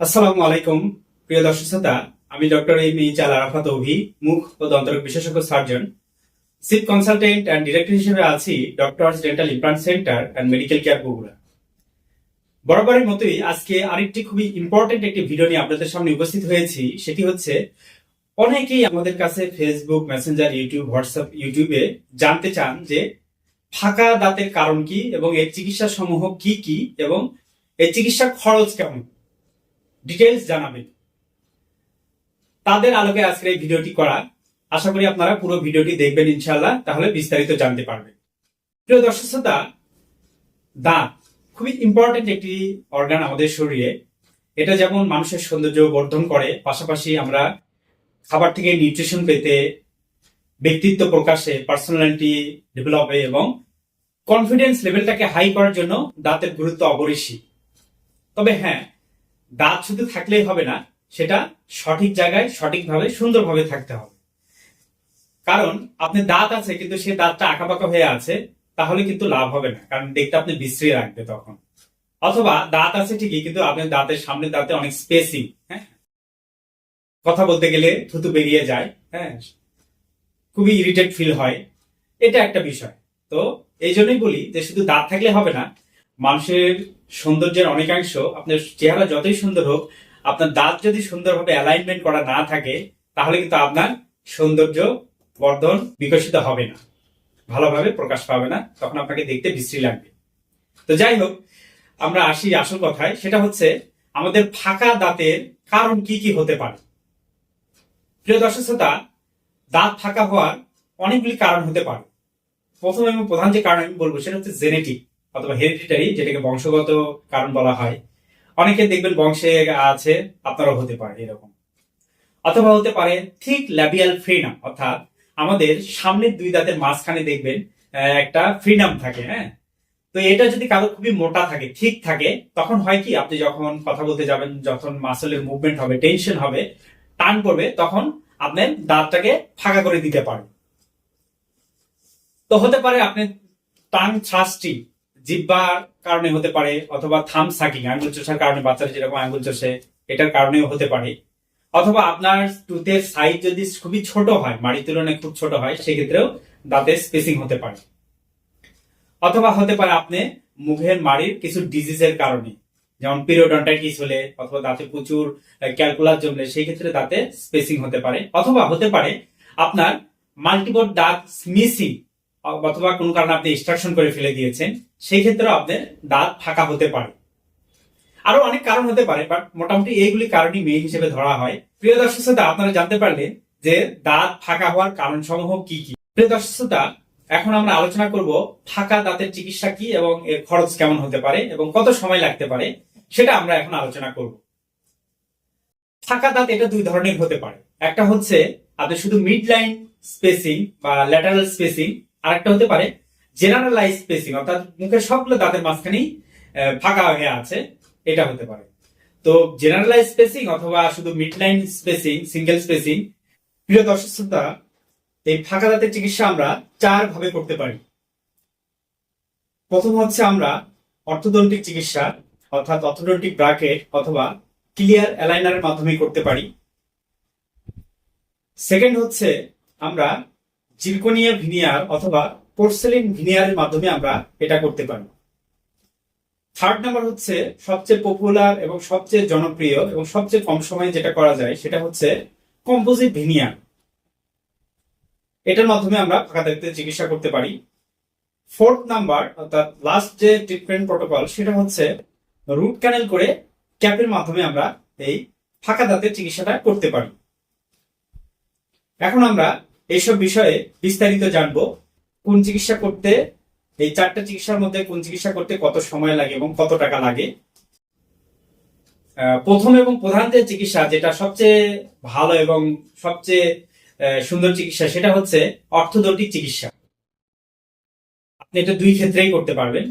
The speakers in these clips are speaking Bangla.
আসসালামু আলাইকুম, প্রিয় দর্শক শ্রোতা। আমি ডক্টর এম আল আরাফাত অভি, মুখ ও দন্তরোগ বিশেষজ্ঞ surgeon. Chief consultant and director হিসেবে আছি doctors dental implant centre and medical care Bogura. বরাবরের মতোই আজকে আরেকটি খুবই ইম্পর্টেন্ট একটি ভিডিও নিয়ে আপনাদের সামনে উপস্থিত হয়েছি। সেটি হচ্ছে, অনেকেই আমাদের কাছে ফেসবুক মেসেঞ্জার ইউটিউব হোয়াটসঅ্যাপ ইউটিউবে জানতে চান যে ফাঁকা দাঁতের কারণ কি এবং এর চিকিৎসা সমূহ কি কি এবং এর চিকিৎসার খরচ কেমন? ডিটেলস জানাবেন। তাদের আলোকে আজকের এই ভিডিওটি করা। আশা করি আপনারা পুরো ভিডিওটি দেখবেন ইনশাল্লাহ তাহলে বিস্তারিত জানতে পারবেন। প্রিয় দর্শক শ্রোতা দাঁত খুবই ইম্পর্টেন্ট একটি অর্গান আমাদের শরীরে। এটা যেমন মানুষের সৌন্দর্য বর্ধন করে, পাশাপাশি আমরা খাবার থেকে নিউট্রিশন পেতে, ব্যক্তিত্ব প্রকাশে পার্সোনালিটি ডেভেলপে এবং কনফিডেন্স লেভেলটাকে হাই করার জন্য দাঁতের গুরুত্ব অপরিসীম। তবে হ্যাঁ দাঁত শুধু থাকলেই হবে না, সেটা সঠিক জায়গায়, সঠিকভাবে, সুন্দরভাবে থাকতে হবে। কারণ আপনি দাঁত আছে, কিন্তু সেই দাঁতটা আঁকাবাঁকা হয়ে আছে, তাহলে কিন্তু লাভ হবে না, কারণ দেখতে আপনি বিশ্রী রাখবে তখন। অথবা দাঁত আছে ঠিকই, কিন্তু আপনার দাঁতের সামনে দাঁতে অনেক স্পেসিং হ্যাঁ? কথা বলতে গেলে থুতু বেরিয়ে যায় হ্যাঁ? খুবই ইরিটেট ফিল হয়। এটা একটা বিষয়। তো এই জন্যই বলি যে শুধু দাঁত থাকলে হবে না, মানুষের সৌন্দর্যের অনেকাংশ, আপনার চেহারা যতই সুন্দর হোক, আপনার দাঁত যদি সুন্দরভাবে অ্যালাইনমেন্ট করা না থাকে, তাহলে কিন্তু আপনার সৌন্দর্য বর্ধন বিকশিত হবে না। ভালোভাবে প্রকাশ পাবে না, তখন আপনাকে দেখতে বিশ্রী লাগবে। তো যাই হোক, আমরা আসি আসল কথায়, সেটা হচ্ছে আমাদের ফাঁকা দাঁতের কারণ কি কি হতে পারে? প্রিয় দর্শক শ্রোতা, দাঁত ফাঁকা হওয়ার অনেকগুলি কারণ হতে পারে। প্রথম এবং প্রধান যে কারণ আমি বলব, সেটা হচ্ছে জেনেটিক। অথবা হেরিডিটারি যেটাকে বংশগত কারণ বলা হয়। অনেকে দেখবেন বংশে আছে, আপনারও হতে পারে এরকম। অথবা হতে পারে ঠিক ল্যাবিয়াল ফ্রিনাম অর্থাৎ আমাদের সামনের দুই দাঁতের মাঝখানে দেখবেন একটা ফ্রিনাম থাকে হ্যাঁ? তো এটা যদি কারও খুবই মোটা থাকে, ঠিক থাকে, তখন হয় কি, আপনি যখন কথা বলতে যাবেন, যখন মাসেলের মুভমেন্ট হবে টেনশন হবে, টান করবে তখন আপনার দাঁতটাকে ফাঁকা করে দিতে পারে তো হতে পারে আপনি টাং ছাঁচটি জিব্বার কারণে হতে পারে অথবা থাম সাকিং, আঙ্গুল চোষার কারণে বাচ্চারা যেরকম আঙ্গুল চষে, এটার কারণেও হতে পারে। অথবা আপনার টুথের সাইজ যদি খুবই ছোট হয়, মাড়ির তুলনায় খুব ছোট হয়, সেক্ষেত্রেও দাঁতের স্পেসিং হতে পারে। অথবা হতে পারে আপনি মুখের মাড়ির কিছু ডিজিজের কারণে, যেমন পিরিয়ডন্টাইটিস হলে অথবা দাঁতে প্রচুর ক্যালকুলাস জমলে সেই ক্ষেত্রে দাঁতে স্পেসিং হতে পারে। অথবা হতে পারে আপনার মাল্টিপল দাঁত মিসিং অথবা কোনো কারণে আপনি এক্সট্রাকশন করে ফেলে দিয়েছেন, সেই ক্ষেত্রে আপনার দাঁত ফাঁকা হতে পারে। আরও অনেক কারণ হতে পারে বাট মোটামুটি এইগুলি কারণই মেইন হিসেবে ধরা হয়। প্রিয় দর্শক শ্রোতা, আপনারা জানতে পারলেন যে দাঁত ফাঁকা হওয়ার কারণ সমূহ কি কি? প্রিয় দর্শক শ্রোতা, এখন আমরা আলোচনা করব ফাঁকা দাঁতের চিকিৎসা কি এবং এর খরচ কেমন হতে পারে এবং কত সময় লাগতে পারে, সেটা আমরা এখন আলোচনা করব। ফাঁকা দাঁত এটা দুই ধরনের হতে পারে। একটা হচ্ছে আপনি শুধু মিড লাইন স্পেসিং বা ল্যাটারাল স্পেসিং আর একটা হতে পারে জেনারেলাইজ স্পেসিং অর্থাৎ মুখের সবগুলো দাঁতের মাঝখানেই ফাঁকা হয়ে আছে, এটা হতে পারে। তো জেনারেলাইজ স্পেসিং অথবা শুধু mid line spacing single spacing প্রিয় দর্শক শ্রোতা, এই ফাঁকা দাঁতের চিকিৎসা আমরা চার ভাবে করতে পারি। প্রথম হচ্ছে আমরা অর্থোডন্টিক চিকিৎসা, অর্থাৎ অর্থোডন্টিক ব্রাকেট অথবা ক্লিয়ার অ্যালাইনারের মাধ্যমে করতে পারি। সেকেন্ড হচ্ছে আমরা জিরকোনিয়া ভিনিয়ার অথবা পোর্সেলিন ভিনিয়ারের মাধ্যমে আমরা এটা করতে পারি। থার্ড নাম্বার হচ্ছে সবচেয়ে পপুলার এবং সবচেয়ে জনপ্রিয় এবং সবচেয়ে কম সময়ে যেটা করা যায় সেটা হচ্ছে কম্পোজিট ভিনিয়ার এটার মাধ্যমে আমরা ফাঁকা দাঁতের চিকিৎসা করতে পারি। ফোর্থ নাম্বার অর্থাৎ লাস্ট যে ট্রিটমেন্ট প্রোটোকল সেটা হচ্ছে রুট ক্যানেল করে ক্যাপের মাধ্যমে আমরা এই ফাঁকা দাঁতের চিকিৎসাটা করতে পারি। এখন আমরা এইসব বিষয়ে বিস্তারিত জানব। কোন চিকিৎসা করতে, এই চারটা চিকিৎসার মধ্যে কোন চিকিৎসা করতে কত সময় লাগে এবং কত টাকা লাগে? প্রথম এবং প্রধান যে চিকিৎসা যেটা সবচেয়ে ভালো এবং সবচেয়ে সুন্দর চিকিৎসা সেটা হচ্ছে অর্থোডন্টিক চিকিৎসা। আপনি এটা দুই ক্ষেত্রেই করতে পারবেন।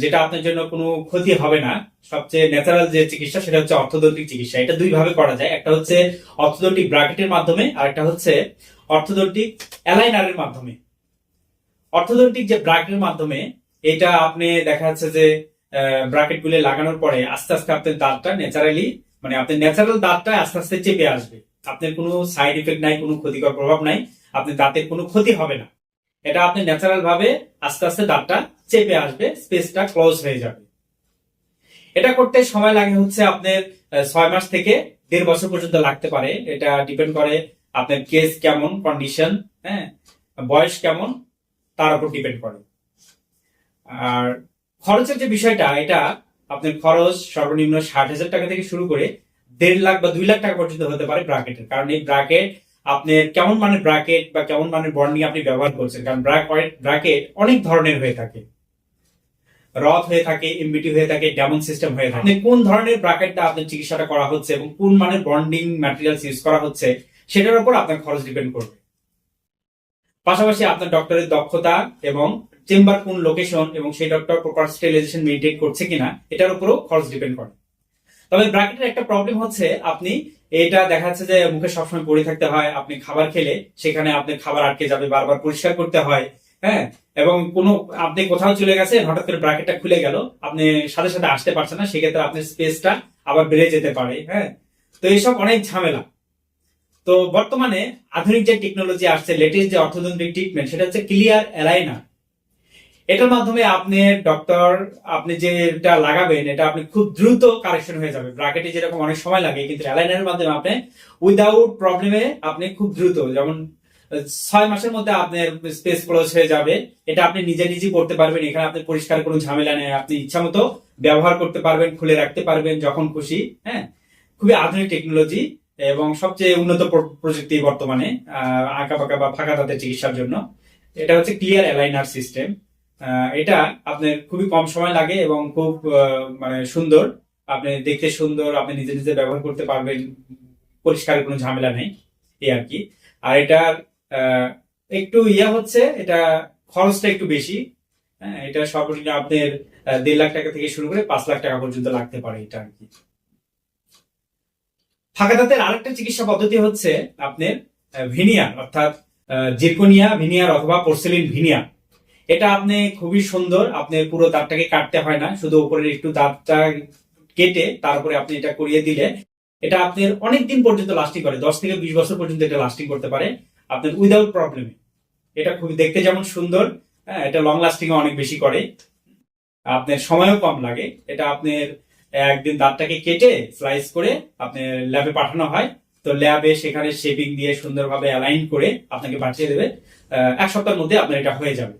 যেটা আপনার জন্য কোনো ক্ষতি হবে না। সবচেয়ে ন্যাচারাল যে চিকিৎসা সেটা হচ্ছে অর্থোডন্টিক চিকিৎসা। এটা দুই ভাবে করা যায়। একটা হচ্ছে অর্থোডন্টিক ব্রাকেটের মাধ্যমে, আর একটা হচ্ছে অর্থোডন্টিক অ্যালাইনারের মাধ্যমে। অর্থোডন্টিক যে ব্রাকেটের মাধ্যমে, এটা আপনি দেখা যাচ্ছে যে ব্রাকেট গুলি লাগানোর পরে আস্তে আস্তে আপনার দাঁতটা ন্যাচারালি মানে আপনার ন্যাচারাল দাঁতটা আস্তে আস্তে চেপে আসবে। আপনার কোনো সাইড ইফেক্ট নাই, কোনো ক্ষতিকর প্রভাব নাই, আপনার দাঁতের কোনো ক্ষতি হবে না। এটা আপনি ন্যাচারাল ভাবে আস্তে আস্তে দাঁতটা চেপে আসবে, স্পেসটা ক্লোজ হয়ে যাবে। এটা করতে সময় লাগে হচ্ছে আপনার ছয় মাস থেকে দেড় বছর পর্যন্ত লাগতে পারে। এটা ডিপেন্ড করে আপনার কেস কেমন কন্ডিশন হ্যাঁ বয়স কেমন, তার উপর ডিপেন্ড করে। আর খরচের যে বিষয়টা, এটা আপনার খরচ সর্বনিম্ন ষাট হাজার টাকা থেকে শুরু করে দেড় লাখ বা দুই লাখ টাকা পর্যন্ত হতে পারে ব্রাকেটের কারণ এই ব্রাকেট আপনি কেমন মানের ব্রাকেট বা কেমন মানের বন্ডিং আপনি ব্যবহার করছেন, কারণ ব্রাকেট অনেক ধরনের হয়ে থাকে। রথ হয়ে থাকে এমবিটি হয়ে থাকে ডেমন সিস্টেম হয়ে থাকে। কোন ধরনের ব্রাকেটটা আপনার চিকিৎসাটা করা হচ্ছে এবং কোন মানের বন্ডিং ম্যাটেরিয়ালস ইউজ করা হচ্ছে সেটার উপর আপনার খরচ ডিপেন্ড করবে। পাশাপাশি আপনার ডক্টরের দক্ষতা এবং চেম্বার কোন লোকেশন এবং সেই ডক্টর প্রপার স্টেলাইজেশন মেনটেন করছে কিনা, এটার উপরও খরচ ডিপেন্ড করে। তবে ব্র্যাকেটের একটা প্রবলেম হচ্ছে, আপনি এটা দেখা যাচ্ছে যে মুখে সবসময় পড়ে থাকতে হয়, আপনি খাবার খেলে সেখানে আপনি খাবার আটকে যাবে, বারবার পরিষ্কার করতে হয় হ্যাঁ? এবং কোনো, আপনি কোথাও চলে গেছেন, হঠাৎ করে ব্র্যাকেটটা খুলে গেল, আপনি সাথে সাথে আসতে পারছেন না, সেক্ষেত্রে আপনার স্পেসটা আবার বেড়ে যেতে পারে হ্যাঁ? তো এইসব অনেক ঝামেলা। তো বর্তমানে আধুনিক যে টেকনোলজি আসছে লেটেস্ট যে অর্থোদন্তিক ট্রিটমেন্ট সেটা হচ্ছে ক্লিয়ার অ্যালাইনার এটার মাধ্যমে আপনি ডক্টর আপনি যেটা লাগাবেন, এটা আপনি খুব দ্রুত কারেকশন হয়ে যাবে। ব্রাকেটে যেরকম অনেক সময় লাগে, কিন্তু অ্যালাইনারের মাধ্যমে আপনি উইদাউট প্রবলেমে আপনি খুব দ্রুত, যেমন ছয় মাসের মধ্যে আপনার স্পেস ক্লোজ হয়ে যাবে। এটা আপনি নিজে নিজে করতে পারবেন। এখানে আপনি পরিষ্কার কোনো ঝামেলা নেই। আপনি ইচ্ছা মতো ব্যবহার করতে পারবেন, খুলে রাখতে পারবেন যখন খুশি হ্যাঁ? খুবই আধুনিক টেকনোলজি এবং সবচেয়ে উন্নত প্রযুক্তি বর্তমানে আঁকা পাকা বা ফাঁকা দাঁতের চিকিৎসার জন্য। এটা হচ্ছে ক্লিয়ার অ্যালাইনার সিস্টেম এটা আপনার খুবই কম সময় লাগে এবং খুব মানে সুন্দর। আপনি দেখতে সুন্দর আপনি নিজে নিজে ব্যবহার করতে পারবেন পরিষ্কার কোনো ঝামেলা নেই এই আর কি। আর আহ, একটু ইয়া হচ্ছে এটা খরচটা একটু বেশি। হ্যাঁ এটা সর্বনিম্ন আপনার দেড় লাখ টাকা থেকে শুরু করে পাঁচ লাখ টাকা পর্যন্ত লাগতে পারে এটা আর কি। ফাঁকা দাঁতের আরেকটা চিকিৎসা পদ্ধতি হচ্ছে আপনার ভিনিয়ার অর্থাৎ জিরকোনিয়া ভিনিয়ার অথবা পোর্সেলিন ভিনিয়ার এটা আপনি খুবই সুন্দর, আপনি পুরো দাঁতটাকে কাটতে হয় না, শুধু উপরের একটু দাঁতটা কেটে তারপরে আপনি এটা করিয়ে দিলে এটা আপনার অনেক দিন পর্যন্ত লাস্টিং করে, দশ থেকে বিশ বছর পর্যন্ত এটা লাস্টিং করতে পারে আপনার উইদাউট প্রবলেমে এটা খুবই, দেখতে যেমন সুন্দর হ্যাঁ এটা লং লাস্টিং অনেক বেশি করে। আপনার সময়ও কম লাগে, এটা আপনার একদিন দাঁতটাকে কেটে স্লাইস করে আপনি ল্যাবে পাঠানো হয়। তো ল্যাবে সেখানে শেপিং দিয়ে সুন্দরভাবে অ্যালাইন করে আপনাকে পাঠিয়ে দেবে। এক সপ্তাহের মধ্যে আপনার এটা হয়ে যাবে।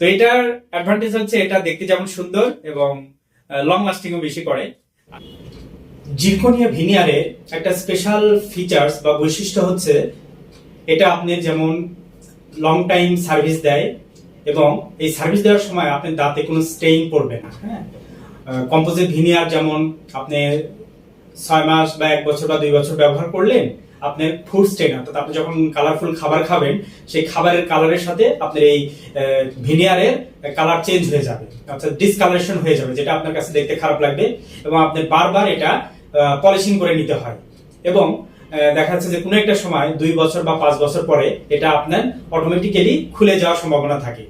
তো এটার অ্যাডভান্টেজ হচ্ছে এটা দেখতে যেমন সুন্দর এবং লং লাস্টিংও বেশি করে জিরকোনিয়া ভিনিয়ারে একটা স্পেশাল ফিচার্স বা বৈশিষ্ট্য হচ্ছে, এটা আপনি যেমন লং টাইম সার্ভিস দেয় এবং এই সার্ভিস দেওয়ার সময় আপনার দাঁতে কোনো স্টেইন পড়বে না হ্যাঁ? কম্পোজিট ভিনিয়ার যেমন আপনি ছয় মাস বা এক বছর বা দুই বছর ব্যবহার করলেন, আপনার ফুড স্টেন অর্থাৎ আপনি যখন কালারফুল খাবার খাবেন, সেই খাবারের কালারের সাথে আপনার এই ভিনিয়ারের কালার চেঞ্জ হয়ে যাবে, অর্থাৎ ডিসকালারেশন হয়ে যাবে, যেটা আপনার কাছে দেখতে খারাপ লাগবে এবং আপনার বারবার এটা পলিশিং করে নিতে হয়। এবং দেখা যাচ্ছে যে কোনো একটা সময় দুই বছর বা পাঁচ বছর পরে এটা আপনার অটোমেটিক্যালি খুলে যাওয়ার সম্ভাবনা থাকে।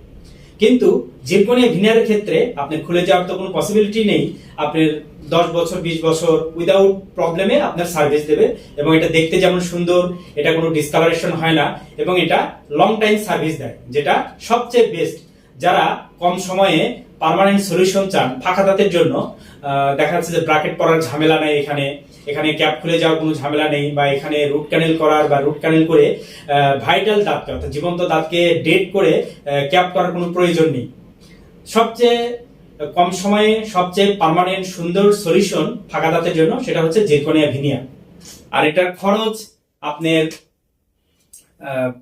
কিন্তু জিরকোনিয়া ভিনিয়ারের ক্ষেত্রে আপনি খুলে যাওয়ার তো কোনো পসিবিলিটি নেই। আপনার দশ বছর, বিশ বছর উইদাউট প্রবলেমে আপনার সার্ভিস দেবে এবং এটা দেখতে যেমন সুন্দর, এটা কোনো ডিসকালারেশন হয় না এবং এটা লং টাইম সার্ভিস দেয়, যেটা সবচেয়ে বেস্ট যারা কম সময়ে পার্মানেন্ট সলিউশন চান ফাঁকা দাঁতের জন্য দেখা যাচ্ছে যে ব্রাকেট পরার ঝামেলা নেই এখানে। এখানে ক্যাপ খুলে যাওয়ার কোনো ঝামেলা নেই বা এখানে রুট ক্যানেল করার বা রুট ক্যানেল করে ভাইটাল দাঁতকে, অর্থাৎ জীবন্ত দাঁতকে ডেট করে ক্যাপ করার কোনো প্রয়োজন নেই। সবচেয়ে কম সময়ে সবচেয়ে পারমানেন্ট সুন্দর সলিউশন ফাঁকা দাঁতের জন্য সেটা হচ্ছে জিরকোনিয়া ভিনিয়া আর এটার খরচ আপনার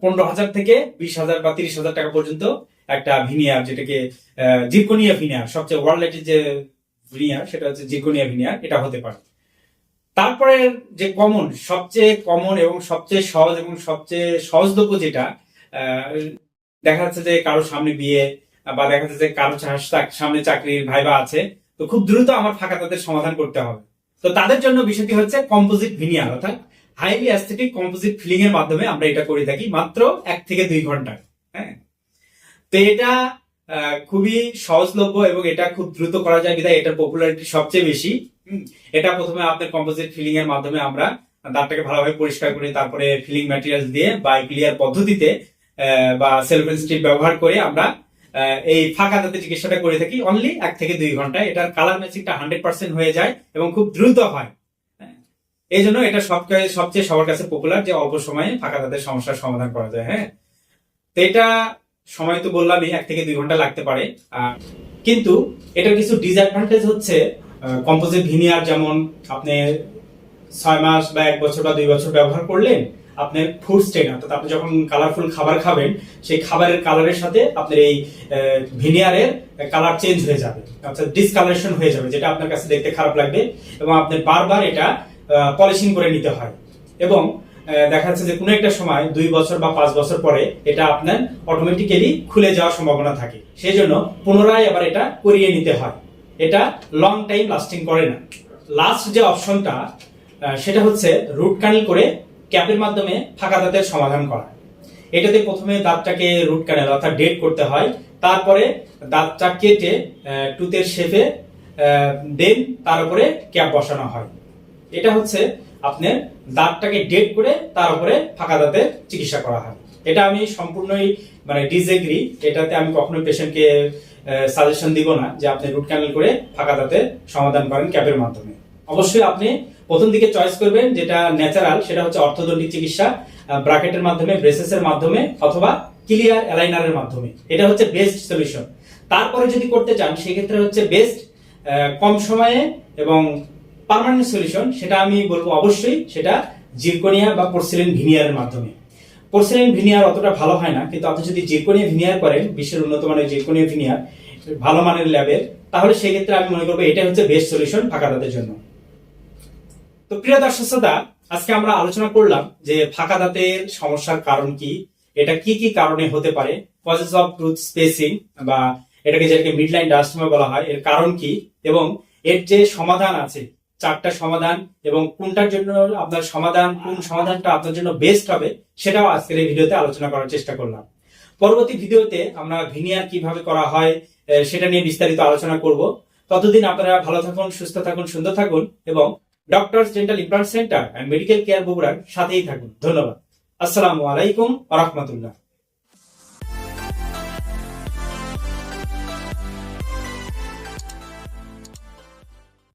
পনেরো হাজার থেকে বিশ হাজার বা তিরিশ হাজার টাকা পর্যন্ত একটা ভিনিয়ার যেটাকে জিরকোনিয়া ভিনিয়ার সবচেয়ে ওয়ার্ল্ড যে ভিনিয়ার সেটা হচ্ছে জিরকোনিয়া ভিনিয়ার এটা হতে পারে। তারপরে যে কমন সবচেয়ে কমন এবং সবচেয়ে সহজ এবং সবচেয়ে সহজলভ্য যেটা দেখা যাচ্ছে যে কারোর সামনে বিয়ে বা দেখা যাচ্ছে যে কারও সামনে চাকরির ভাইবা আছে, তো খুব দ্রুত আমার ফাঁকা তাদের সমাধান করতে হবে। তো তাদের জন্য বিষয়টি হচ্ছে কম্পোজিট ভিনিয়ার অর্থাৎ হাইলি অ্যাস্থেটিক কম্পোজিট ফিলিং এর মাধ্যমে আমরা এটা করে থাকি মাত্র এক থেকে দুই ঘণ্টা হ্যাঁ? তো এটা খুবই সহজলভ্য এবং এটা খুব দ্রুত করা যায় বিধায় এটার পপুলারিটি সবচেয়ে বেশি। এটা প্রথমে আপনার কম্পোজিট ফিলিং এর মাধ্যমে আমরা দাঁতটাকে ভালোভাবে পরিষ্কার করে তারপরে ফিলিং ম্যাটেরিয়াল দিয়ে বা ক্লিয়ার পদ্ধতিতে বা সেলফ স্ট্রিপ ব্যবহার করে আমরা এই ফাঁকা দাঁতে চিকিৎসাটা করে থাকি। অনলি এক থেকে দুই ঘন্টায়। এটার কালার ম্যাচিংটা হান্ড্রেড পার্সেন্ট হয়ে যায় এবং খুব দ্রুত হয়। হ্যাঁ। এই জন্য এটা সব সবচেয়ে সবার কাছে পপুলার যে অল্প সময়ে ফাঁকা দাঁতের সমস্যার সমাধান করা যায়। হ্যাঁ তো এটা সময় তো বললামই, এক থেকে দুই ঘণ্টা লাগতে পারে। কিন্তু এটার কিছু ডিসঅ্যাডভান্টেজ হচ্ছে কম্পোজিট ভিনিয়ার যেমন আপনি ছয় মাস বা এক বছর বা দুই বছর ব্যবহার করলেন, আপনার ফুড স্টেন অর্থাৎ আপনি যখন কালারফুল খাবার খাবেন, সেই খাবারের কালারের সাথে আপনার এই ভিনিয়ারের কালার চেঞ্জ হয়ে যাবে, অর্থাৎ ডিসকালারেশন হয়ে যাবে, যেটা আপনার কাছে দেখতে খারাপ লাগবে এবং আপনার বারবার এটা পলিশিং করে নিতে হয়। এবং দেখা যাচ্ছে যে কোনো একটা সময় দুই বছর বা পাঁচ বছর পরে এটা আপনার অটোমেটিক্যালি খুলে যাওয়ার সম্ভাবনা থাকে। সেই জন্য পুনরায় আবার এটা করিয়ে নিতে হয়। এটা লং টাইম লাস্টিং করে না। লাস্ট যে অপশনটা সেটা হচ্ছে রুট কানেল করে ক্যাপের মাধ্যমে ফাঁকা দাঁতের সমাধান করা। এটাতে প্রথমে দাঁতটাকে রুট ক্যানেল অর্থাৎ ডেট করতে হয়। তারপরে দাঁতটা কেটে টুথের শেপে দেন তার উপরে ক্যাপ বসানো হয়। এটা হচ্ছে আপনার দাঁতটাকে ডেট করে তার উপরে ফাঁকা দাঁতের চিকিৎসা করা হয়। এটা আমি সম্পূর্ণই মানে ডিসএগ্রি এটাতে আমি কখনোই পেশেন্টকে সাজেশন দিব না যে আপনি রুট ক্যানেল করে ফাঁকা দাঁতের সমাধান করেন ক্যাপের মাধ্যমে। অবশ্যই আপনি প্রথম দিকে চয়েস করবেন যেটা ন্যাচারাল সেটা হচ্ছে অর্থোদন্ডিক চিকিৎসা ব্রাকেটের মাধ্যমে ব্রেসেসের মাধ্যমে অথবা ক্লিয়ার অ্যালাইনারের মাধ্যমে। এটা হচ্ছে বেস্ট সলিউশন তারপরে যদি করতে চান, সেক্ষেত্রে হচ্ছে বেস্ট কম সময়ে এবং পার্মানেন্ট সলিউশন সেটা আমি বলব অবশ্যই, সেটা জিরকোনিয়া বা পোর্সিলেন ভিনিয়ারের মাধ্যমে। পোর্সিলেন ভিনিয়ার অতটা ভালো হয় না, কিন্তু আপনি যদি জিরকোনিয়া ভিনিয়ার করেন, বিশ্বের উন্নত মানের জিরকোনিয়া ভিনিয়ার ভালো মানের ল্যাবের তাহলে সেক্ষেত্রে আমি মনে করব এটা হচ্ছে বেস্ট সলিউশন ফাঁকা দাঁতের জন্য। তো প্রিয় দর্শক শ্রোতা, আজকে আমরা আলোচনা করলাম যে ফাঁকা দাঁতের সমস্যার কারণ কি, এটা কি কি কারণে হতে পারে কজেস অফ টুথ স্পেসিং বা এটাকে যেটাকে মিডলাইন ডাস্টমা বলা হয়, এর কারণ কি, এবং এর যে সমাধান আছে চারটা সমাধান এবং কোনটার জন্য আপনার সমাধান, কোন সমাধানটা আপনার জন্য বেস্ট হবে, সেটাও আজকের এই ভিডিওতে আলোচনা করার চেষ্টা করলাম। পরবর্তী ভিডিওতে আমরা ভিনিয়ার কীভাবে করা হয় সেটা নিয়ে বিস্তারিত আলোচনা করব। ততদিন আপনারা ভালো থাকুন, সুস্থ থাকুন, সুন্দর থাকুন এবং doctors dental implant centre and medical care বগুড়ার সাথেই থাকুন। ধন্যবাদ। আসসালামু আলাইকুম আ রহমতুল্লাহ।